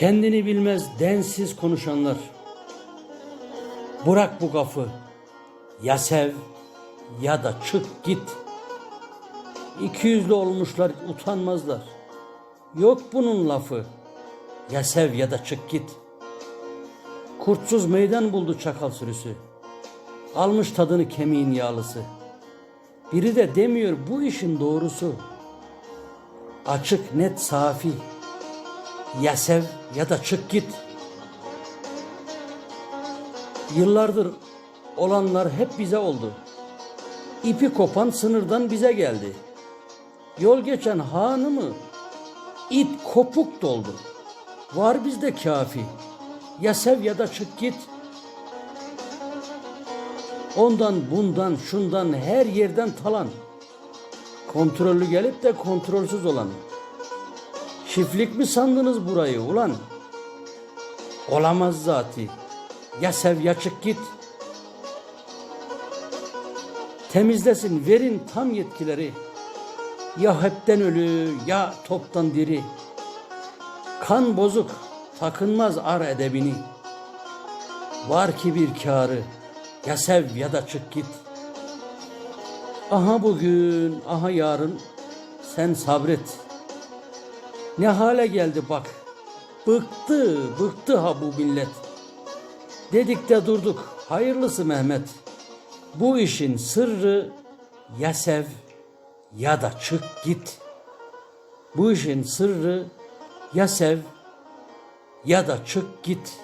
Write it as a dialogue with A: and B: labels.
A: Kendini bilmez densiz konuşanlar. Bırak bu gafı. Ya sev ya da çık git. İki yüzlü olmuşlar utanmazlar. Yok bunun lafı. Ya sev ya da çık git. Kurtsuz meydan buldu çakal sürüsü. Almış tadını kemiğin yağlısı. Biri de demiyor bu işin doğrusu. Açık net safi. Ya sev ya da çık git. Yıllardır olanlar hep bize oldu. İpi kopan sınırdan bize geldi. Yol geçen hanımı it kopuk doldu. Var bizde kafi. Ya sev ya da çık git. Ondan bundan şundan her yerden talan. Kontrollü gelip de kontrolsüz olan. Çiftlik mi sandınız burayı ulan? Olamaz zati. Ya sev ya çık git. Temizlesin verin tam yetkileri. Ya hepten ölü ya toptan diri. Kan bozuk takınmaz ar edebini. Var ki bir kârı ya sev ya da çık git. Aha bugün aha yarın sen sabret. Ne hale geldi bak. Bıktı, bıktı ha bu millet. Dedik de durduk. Hayırlısı Mehmet. Bu işin sırrı ya sev ya da çık git. Bu işin sırrı ya sev ya da çık git.